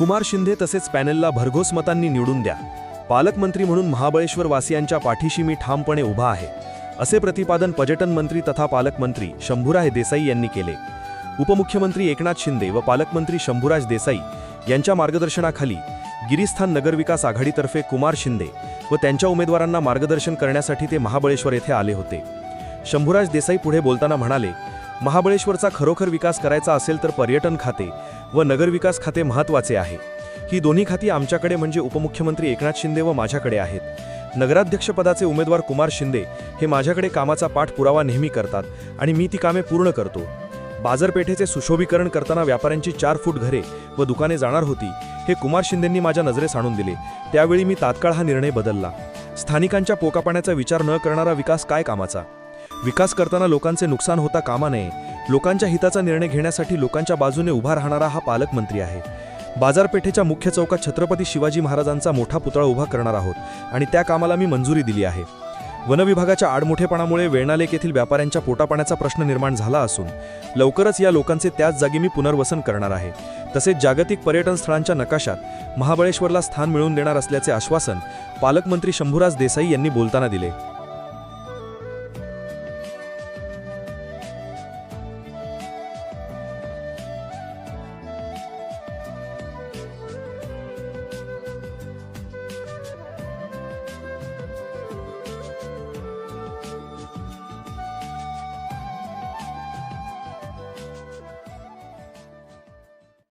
कुमार शिंदे तसेच पॅनेलला भरघोस मतांनी निवडून द्या. पालकमंत्री म्हणून महाबळेश्वर वासियांच्या पाठीशी मी ठामपणे उभा आहे असे प्रतिपादन पर्यटन मंत्री तथा पालकमंत्री शंभूराज देसाई यांनी केले. उपमुख्यमंत्री एकनाथ शिंदे व पालकमंत्री शंभूराज देसाई यांच्या मार्गदर्शनाखाली गिरीस्थान नगरविकास आघाडीतर्फे कुमार शिंदे व त्यांच्या उमेदवारांना मार्गदर्शन करण्यासाठी ते महाबळेश्वर येथे आले होते. शंभूराज देसाई पुढे बोलताना म्हणाले महाबळेश्वरचा खरोखर विकास करायचा असेल तर पर्यटन खाते व नगरविकास खाते महत्त्वाचे आहे. ही दोन्ही खाती आमच्याकडे म्हणजे उपमुख्यमंत्री एकनाथ शिंदे व माझ्याकडे आहेत. नगराध्यक्षपदाचे उमेदवार कुमार शिंदे हे माझ्याकडे कामाचा पाठपुरावा नेहमी करतात आणि मी ती कामे पूर्ण करतो. बाजारपेठेचे सुशोभीकरण करताना व्यापाऱ्यांची चार फूट घरे व दुकाने जाणार होती हे कुमार शिंदेंनी माझ्या नजरेस आणून दिले. त्यावेळी मी तात्काळ हा निर्णय बदलला. स्थानिकांच्या पोकापाण्याचा विचार न करणारा विकास काय कामाचा? विकास करताना लोकांचे नुकसान होता कामा नये. लोकांच्या हिताचा निर्णय घेण्यासाठी लोकांच्या बाजूने उभा राहणारा हा पालकमंत्री आहे. बाजारपेठेच्या मुख्य चौकात छत्रपती शिवाजी महाराजांचा मोठा पुतळा उभा करणार आहोत आणि त्या कामाला मी मंजुरी दिली आहे. वनविभागाच्या आडमोठेपणामुळे वेळनालेक येथील व्यापाऱ्यांच्या पोटापाण्याचा प्रश्न निर्माण झाला असून लवकरच या लोकांचे त्याच जागी मी पुनर्वसन करणार आहे. तसेच जागतिक पर्यटन स्थळांच्या नकाशात महाबळेश्वरला स्थान मिळवून देणार असल्याचे आश्वासन पालकमंत्री शंभूराज देसाई यांनी बोलताना दिले.